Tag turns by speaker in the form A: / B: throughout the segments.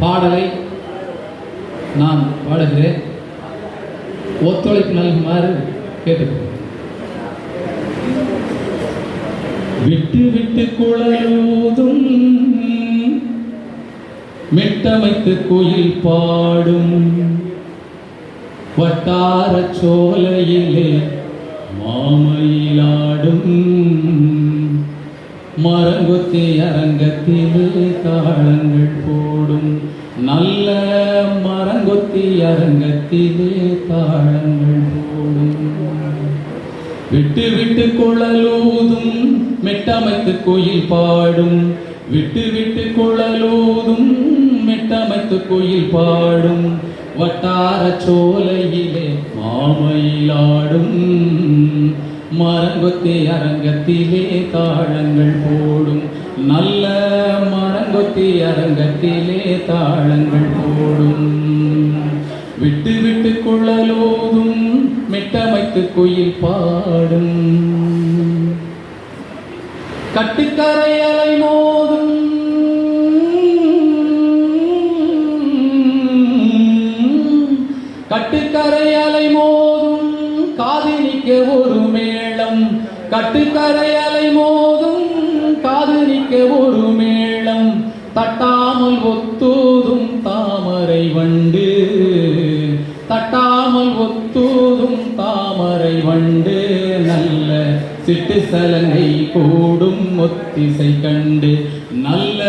A: பாடலை நான் பாடுகிறேன். ஒத்துழைப்பு நல்குமாறு கேட்டுக்கொள்கிறேன். விட்டு விட்டு குழலோதும் மிட்டமைத்து குயில் பாடும் வட்டார சோலையிலே மாமயிலாடும். மரங்கொத்தி அரங்கத்திலே தாளங்கள் போடும். நல்ல மரங்கொத்தி அரங்கத்திலே தாளங்கள் போடும். விட்டு விட்டு குழலோதும் மெட்டமைத்து கோயில் பாடும். விட்டு விட்டு குழலோதும் மெட்டமைத்து கோயில் பாடும். வட்டார சோலையிலே மாமயிலாடும். மரங்கொத்தி அரங்கத்திலே தாளங்கள் போடும். நல்ல மரங்கொத்தி அரங்கத்திலே தாளங்கள் போடும். விட்டு விட்டு குழலோதும் மிட்டமைத்து குயில் பாடும். கட்டுக்கரை அலை மோதும். கட்டுக்கரை அலை மோதும். காதில் காதினிக்க ஒரு மேளம். கட்டுக்கரை அலை மோதும் காது காதினிக்க ஒரு மேளம். சலங்கை கூடும் ஒத்திசை கண்டு நல்ல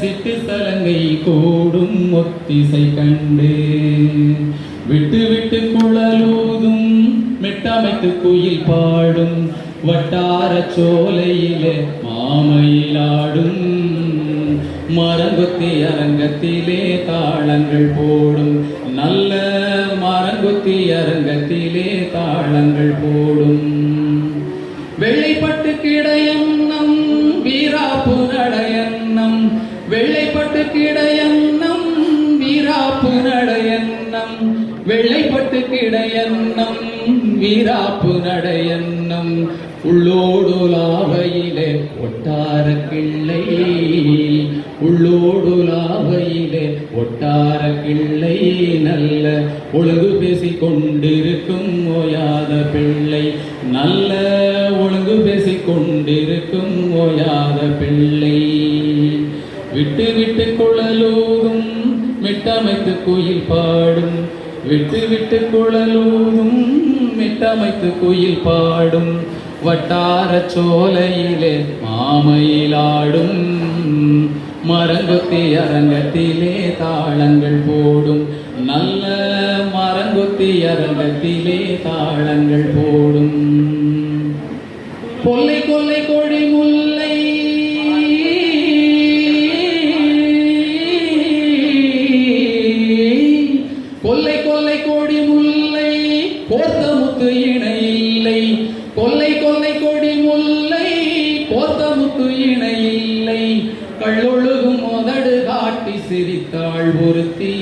A: சிட்டு சலங்கை கூடும் ஒத்திசை கண்டு விட்டு விட்டு குழலூதும் மெட்டமைத்து குயில் பாடும். வட்டார சோலையிலே மாமையிலாடும். மரங்குத்தி அரங்கத்திலே தாளங்கள் போடும். நல்ல மரங்குத்தி அரங்கத்திலே தாளங்கள் போடும். வெள்ளைப்பட்டு வீராப்பு நடையன்னம் உள்ளோடு லாவையிலே ஒட்டார கிள்ளை உள்ளோடு லாவையிலே ஒட்டார கிள்ளை நல்ல ஒழுங்கு பேசி கொண்டிருக்கும் ஓயாத பிள்ளை. நல்ல ஒழுங்கு பேசி கொண்டிருக்கும் ஓயாத பிள்ளை. விட்டு விட்டு குழலூதும் மிட்டமைத்து கோயில் பாடும் விட்டு விட்டு குழலூதும் மிட்டமைத்து குயில் பாடும் வட்டார சோலையிலே மாமயிலாடும் மரங்கொத்தி அரங்கத்திலே தாளங்கள் போடும். நல்ல மரங்கொத்தி அரங்கத்திலே தாளங்கள் போடும். பொல்லை கோர்த்த முத்து இணை இல்லை கொல்லை கொல்லை கொடி முல்லை. கோர்த்த முத்து இணை இல்லை கள்ளொழுகும் மோதடு காட்டி சிரித்தாள் ஒருத்தி.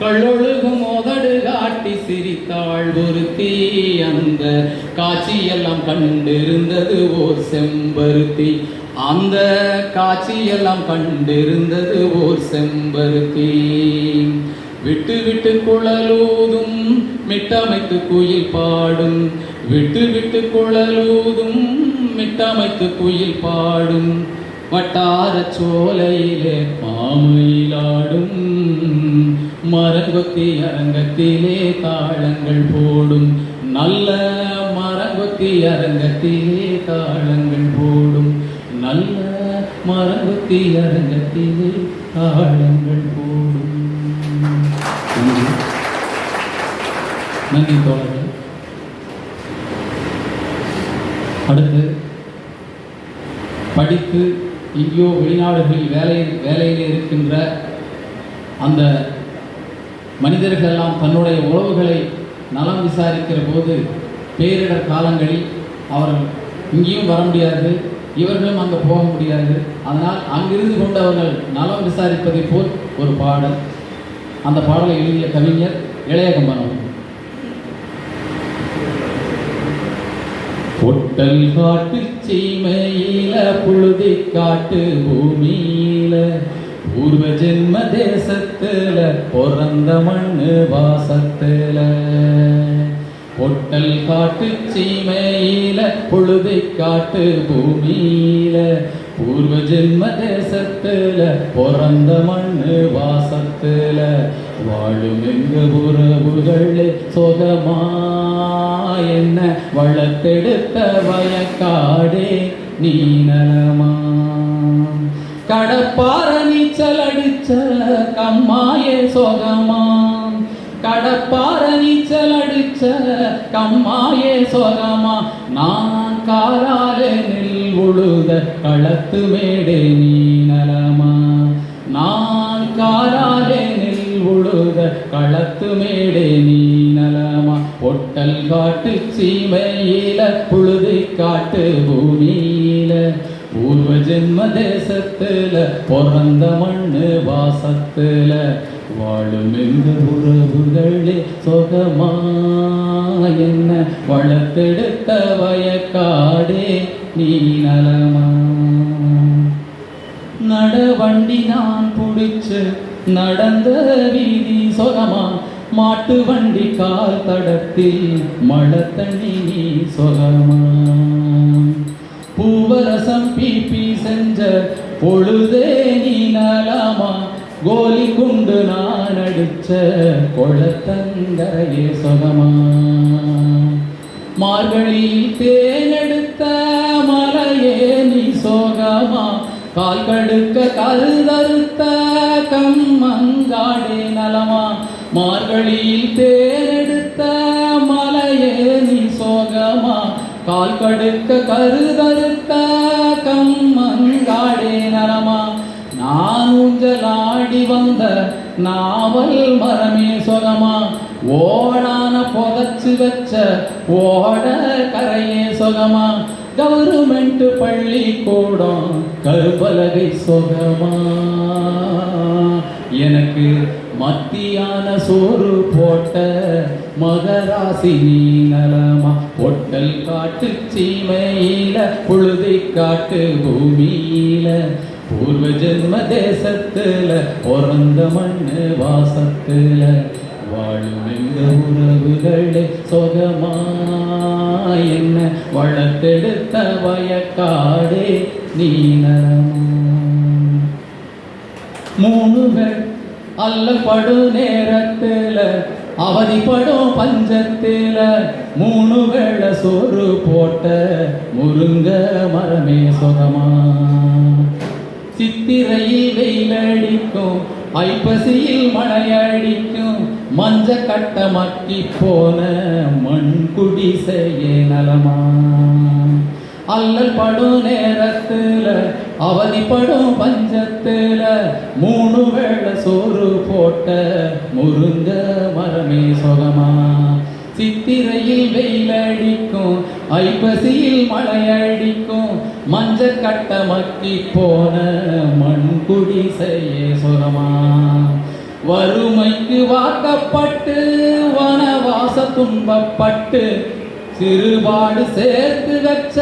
A: கள்ளொழுகும் மோதடு காட்டி சிரித்தாள் ஒருத்தி. அந்த காட்சியெல்லாம் கண்டிருந்தது ஓர் செம்பருத்தி. அந்த காட்சியெல்லாம் கண்டிருந்தது ஓர் செம்பருத்தி. விட்டு விட்டு குழலூதும் மிட்டமைத்து குயில் பாடும். விட்டு விட்டு குழலூதும் மிட்டமைத்து குயில் பாடும். வட்டார சோலையிலே மாமயிலாடும். மரங்கொத்தி அரங்கத்திலே தாளங்கள் போடும். நல்ல மரங்கொத்தி அரங்கத்திலே தாளங்கள் போடும். நல்ல மரங்கொத்தி அரங்கத்திலே தாளங்கள் போடும். நன்றி தோழர்கள். அடுத்து படித்து எங்கேயோ வெளிநாடுகளில் வேலை வேலையில் இருக்கின்ற அந்த மனிதர்கள் எல்லாம் தன்னுடைய உறவுகளை நலம் விசாரிக்கிற போது பேரிடர் காலங்களில் அவர்கள் இங்கேயும் வர முடியாது இவர்களும் அங்கே போக முடியாது. அதனால் அங்கிருந்து கொண்டு அவர்கள் நலம் விசாரிப்பதை போல் ஒரு பாடல். அந்த பாடலை எழுதிய கவிஞர் இளையகம்பன் அவர்கள் பொட்டல் காட்டு சீமையில புழுதி காட்டு பூமியில. பூர்வ ஜென்ம தேசத்துல பிறந்த மண்ணு வாசத்துல. பொட்டல் காட்டு சீமையில பொழுதை காட்டு பூமியில. பூர்வ ஜென்ம தேசத்துல பிறந்த மண்ணு வாசத்துல. வாழும் எங்க உறவுகளே சொகமா என்ன வளர்த்தெடுத்த வயக்காடே நீ நலமா கடப்பார நீச்சல் அடிச்ச கம்மாயே சொகமா? கடப்பார நீச்சல் அடிச்ச கம்மாயே சொகமா? நான் காலாலே நெல் உழுத களத்து மேடே நீ நலமா பொட்டல் காட்டு சீமையில புழுதி காட்டு பூமியில. பூர்வ ஜென்ம தேசத்துல பிறந்த மண்ணு வாசத்துல. வாழும் எங்க உறவுகளே சொகமா என்ன? வளர்த்தெடுத்த வயக்காடே நீ நலமா? நடவண்டி நான் புடிச்சு நடந்த வீதி சொகமா? மாட்டு வண்டி கால் தடத்தில் மழை தண்ணி நீ சொகமா? பூவரசம் பீப்பி செஞ்ச பொழுதே நீ நலமா? கோலி குண்டு நான் அடிச்ச கொளத்தங்கரையே சொகமா? மார்கழி தேனெடுத்த மலையே நீ சோகமா? கால் கடுக்க கல் தருத்த கம்மங்காடே நலமா? மார்கழியில் தேரெடுத்த மலையே நீ சோகமா? கால் கடுக்க கருதறுத்த கம்மங்காடே நலமா நான் ஊஞ்சலாடி வந்த நாவல் மரமே சொகமா? ஓடான புதைச்சு வச்ச ஓட கரையே சொகமா? கவர்மெண்ட் பள்ளி கூடம் கருப்பலகை சொகமா? எனக்கு மத்தியான சோறு போட்ட மகராசி நீ நலமா பொட்டல் காட்டு சீமையில புழுதி காட்டு பூமியில. பூர்வ ஜென்ம தேசத்துல பிறந்த மண்ணு வாசத்துல. வாழும் எங்க உறவுகளே சொகமா என்ன வளர்த்தெடுத்த வயக்காடே நீ நலமா மூணுகள் அல்லப்படு நேரத்துல அவதிப்படும் பஞ்சத்தில் மூணு வேளை சோறு போட்ட முருங்க மரமே சுகமா சித்திரையில் வெயிலடிக்கும் ஐப்பசியில் மழையடிக்கும் மஞ்ச கட்ட மக்கி போன மண் குடிசையே நலமா? அல்லல் படும் நேரத்தில் அவதிப்படும் பஞ்சத்தில் மூணு வேளை சோறு போட்ட முருங்க மரமே சொகமா. சித்திரையில் வெயில் அடிக்கும் ஐப்பசியில் மழை அடிக்கும் மஞ்ச கட்ட மக்கி போன மண் குடிசையே சுகமா. வறுமைக்கு வாக்கப்பட்டு வனவாச துன்பப்பட்டு சிறுபாடு சேர்த்து வச்ச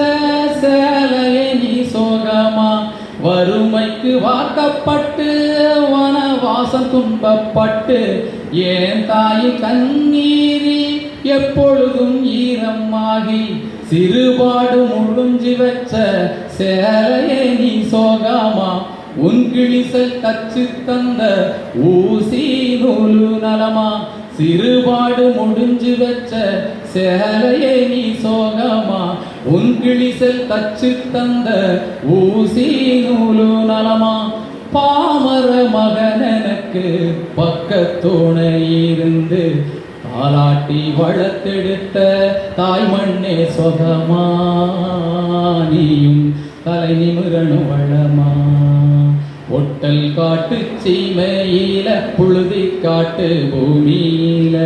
A: சேலையை நீ சோகமா வறுமைக்கு வாக்கப்பட்டு வனவாசம் துன்பப்பட்டு ஏன் தாய் கண்ணீரி எப்பொழுதும் ஈரமாகி சிறுபாடு முழுஞ்சி வச்ச சேலையை நீ சோகமா உன் கிழிசல் தச்சு தந்த ஊசி நூலு நலமா சிறுபாடு முடிஞ்சு வச்ச சேலையே நீ சோகமா? உன் கிழிசல் தச்சு தந்த ஊசி நூலு நலமா? பாமர மகனனுக்கு எனக்கு பக்கத்துணை இருந்து பாலாட்டி வளர்த்தெடுத்த தாய் மண்ணே சொகமா? நீயும் தலை நிமிரணும் வளமா? ஒட்டல் காட்டு சீமையில புழுதி காட்டு பூமியில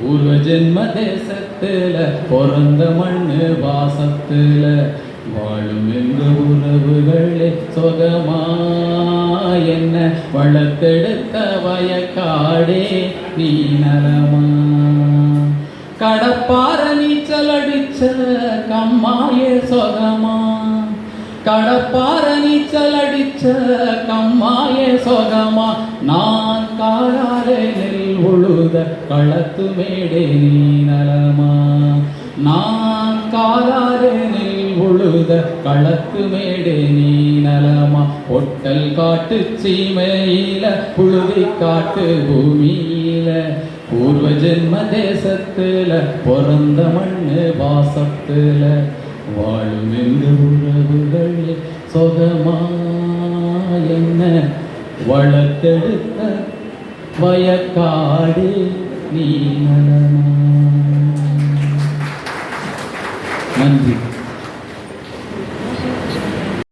A: பூர்வ ஜென்ம தேசத்துல பிறந்த மண்ணு வாசத்துல. வாழும் எங்க உறவுகளே சொகமா என்ன வளர்த்தெடுத்த வயக்காடே நீ நலமா கடப்பார நீச்சல் அடிச்ச கம்மாயே சொகமா. கடப்பார நீச்சல் அடிச்ச கம்மாயே சொகமா. நான் காலாலே நெல் களத்து மேடே நீ நலமா. நான் காலாலே நெல் உழுத களத்து மேடே நீ நலமா. ஒட்டல் காட்டு சீமையில புழுதி காட்டு பூமியில. பூர்வ ஜென்ம தேசத்துல பிறந்த மண்ணு வாசத்துல. வாழும் என்று உறவுகள் சொகமா என்ன? வளர்த்தெடுத்த வயக்காடு நீ நன்றி.